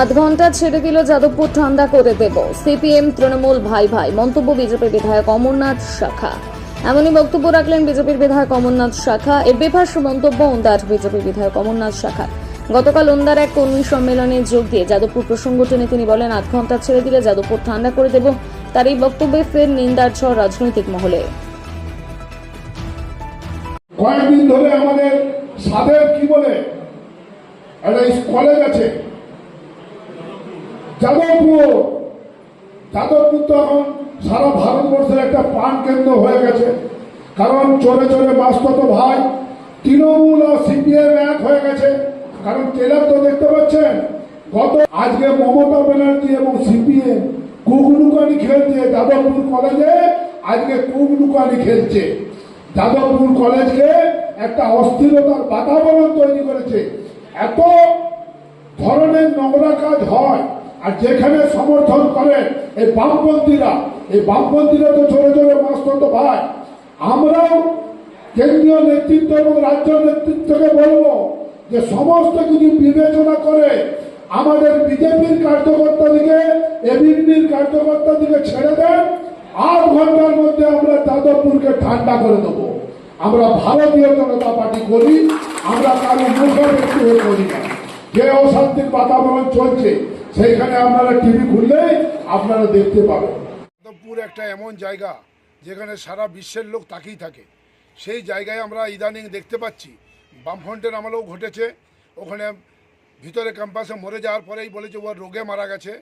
আধ ঘণ্টা ছেড়ে দিল যাদবপুর ঠান্ডা করে দেব। সিপিএম, তৃণমূল, ভাই ভাই। মন্তব্য বিজেপি বিধায়ক অমরনাথ শাখা। এমনই বক্তব্য রাখলেন বিজেপির বিধায়ক অমরনাথ শাখা। এ বেফাস মন্তব্য ওন্দার বিজেপি বিধায়ক অমরনাথ শাখা গতকাল ওন্দার এক কর্মী সম্মেলনে যোগ দিয়ে যাদবপুর প্রসঙ্গ টেনে তিনি বলেন, আধ ঘণ্টা ছেড়ে দিলে যাদবপুর ঠান্ডা করে দেব। তার এই বক্তব্যে ফের নিন্দার ঝড় রাজনৈতিক মহলে। কয়েকদিন ধরে আমাদের সাদের কি বলে, একটা কলেজ আছে যাদবপুর। যাদবপুর তো এখন সারা ভারতবর্ষের একটা প্রাণ কেন্দ্র হয়ে গেছে। কারণ চলে চলে বাস্তত ভাই। তৃণমূল আর সিপিএম এক হয়ে গেছে। কারণ ট্রেলার তো দেখতে পাচ্ছেন? গত আজকে মমতা ব্যানার্জি এবং সিপিএম কুগলুকানি খেলছে যাদবপুর কলেজে, আজকে কুগলুকানি খেলছে। যাদবপুর কলেজকে একটা অস্থিরতার বাতাবরণ তৈরি করেছে। এত ধরনের নোংরা কাজ হয়। আর যেখানে সমর্থন করে এই বামপন্থীরা এই বামপন্থীরা তো চলে চলে মাস্ত ভাই। আমরাও কেন্দ্রীয় নেতৃত্ব এবং রাজ্য নেতৃত্বকে বলব যে সমস্ত কিছু বিবেচনা করে আমাদের বিজেপির কার্যকর্তাদিকে এবিপির কার্যকর্তাদিকে ছেড়ে দেন। আট ঘণ্টার মধ্যে আমরা যাদবপুরকে ঠান্ডা করে দেবো। আমরা ভারতীয় জনতা পার্টি করি, আমরা কারও মুখোমুখি হয়ে করি না। যে অশান্তির বাতাবরণ চলছে সেইখানে আপনারা টিভি খুললে আপনারা দেখতে পাবেন। যাদবপুর একটা এমন জায়গা যেখানে সারা বিশ্বের লোক তাকিয়ে থাকে। সেই জায়গায় আমরা ইদানিং দেখতে পাচ্ছি, বামফ্রন্টের আমলেও ঘটেছে। ওখানে ভিতরে ক্যাম্পাসে মরে যাওয়ার পরেই বলেছে ও রোগে মারা গেছে।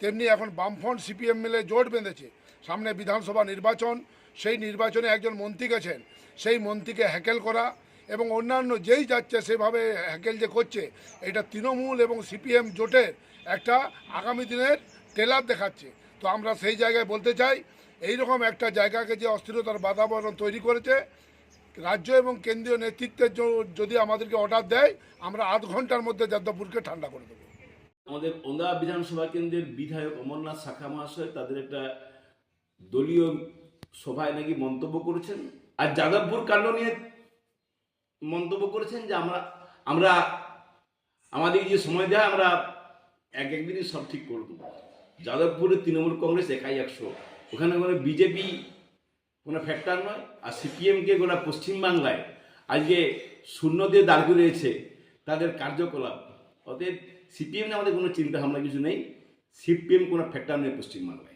তেমনি এখন বামফ্রন্ট সিপিএম মিলে জোট বেঁধেছে। সামনে বিধানসভা নির্বাচন, সেই নির্বাচনে একজন মন্ত্রী গেছেন। সেই মন্ত্রীকে হ্যাকেল করা এবং অন্যান্য যেই যাচ্ছে সেভাবে হ্যাকেল যে করছে, এটা তৃণমূল এবং সিপিএম জোটের একটা আগামী দিনের টেলার দেখাচ্ছে। তো আমরা সেই জায়গায় বলতে চাই এই রকম একটা জায়গাকে যে অস্থিরতার বাতাবরণ তৈরি করেছে, রাজ্য এবং কেন্দ্রীয় নেতৃত্বের যদি আমাদেরকে অর্ডার দেয়, আমরা আধ ঘণ্টার মধ্যে যাদবপুরকে ঠান্ডা করে দেবো। আমাদের ওন্দা বিধানসভা কেন্দ্রের বিধায়ক অমরনাথ শাখা মহাশয় তাদের একটা দলীয় সভায় নাকি মন্তব্য করেছেন। আর যাদবপুর কাণ্ড নিয়ে মন্তব্য করেছেন যে আমরা আমরা, আমাদের যে সময় দেয়, আমরা এক একদিনই সব ঠিক করে দেবো। যাদবপুরে তৃণমূল কংগ্রেস একাই একশো। ওখানে কোনো বিজেপি, কোনো ফ্যাক্টর নয়। আর সিপিএমকে গোটা পশ্চিমবাংলায় আজকে শূন্য দিয়ে দাঁড় করিয়েছে তাদের কার্যকলাপ। অতএব সিপিএম নিয়ে আমাদের কোনো চিন্তা ভাবনা কিছু নেই। সিপিএম কোনো ফ্যাক্টর নেই পশ্চিমবাংলায়।